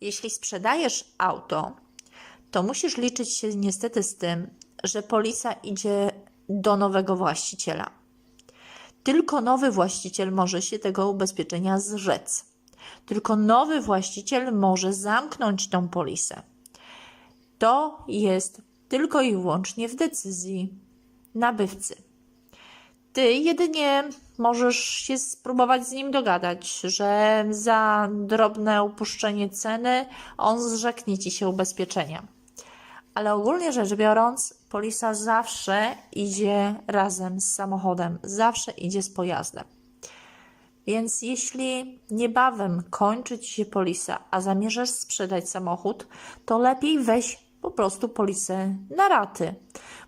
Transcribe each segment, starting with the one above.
Jeśli sprzedajesz auto, to musisz liczyć się niestety z tym, że polisa idzie do nowego właściciela. Tylko nowy właściciel może się tego ubezpieczenia zrzec. Tylko nowy właściciel może zamknąć tą polisę. To jest tylko i wyłącznie w decyzji nabywcy. Ty jedynie możesz się spróbować z nim dogadać, że za drobne upuszczenie ceny on zrzeknie ci się ubezpieczenia. Ale ogólnie rzecz biorąc, polisa zawsze idzie razem z samochodem, zawsze idzie z pojazdem. Więc jeśli niebawem kończy ci się polisa, a zamierzasz sprzedać samochód, to lepiej weź po prostu polisę na raty.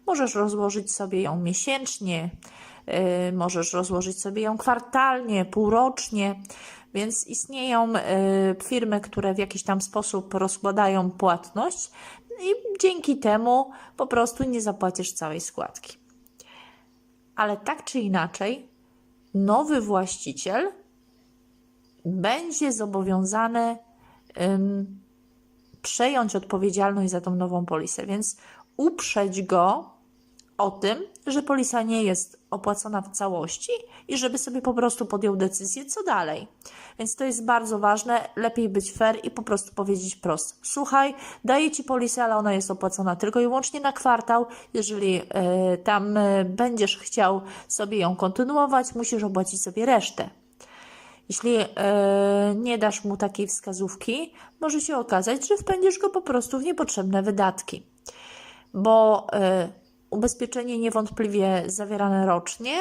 Możesz rozłożyć sobie ją miesięcznie, yy, możesz rozłożyć sobie ją kwartalnie, półrocznie. Więc istnieją yy, firmy, które w jakiś tam sposób rozkładają płatność i dzięki temu po prostu nie zapłacisz całej składki. Ale tak czy inaczej, nowy właściciel będzie zobowiązany przejąć odpowiedzialność za tą nową polisę, więc uprzeć go o tym, że polisa nie jest opłacona w całości i żeby sobie po prostu podjął decyzję, co dalej. Więc to jest bardzo ważne. Lepiej być fair i po prostu powiedzieć prosto. Słuchaj, daję ci polisę, ale ona jest opłacona tylko i wyłącznie na kwartał. Jeżeli e, tam e, będziesz chciał sobie ją kontynuować, musisz opłacić sobie resztę. Jeśli e, nie dasz mu takiej wskazówki, może się okazać, że wpędzisz go po prostu w niepotrzebne wydatki. Bo ubezpieczenie niewątpliwie zawierane rocznie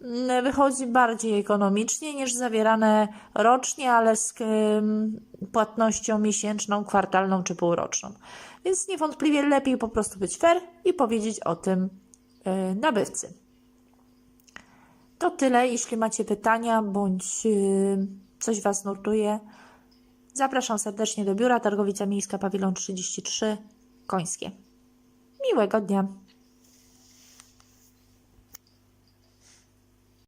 mm, wychodzi bardziej ekonomicznie niż zawierane rocznie, ale z płatnością miesięczną, kwartalną czy półroczną. Więc niewątpliwie lepiej po prostu być fair i powiedzieć o tym e, nabywcy. To tyle. Jeśli macie pytania bądź yy, coś Was nurtuje, zapraszam serdecznie do biura Targowica Miejska Pawilon 33 Końskie. Miłego dnia.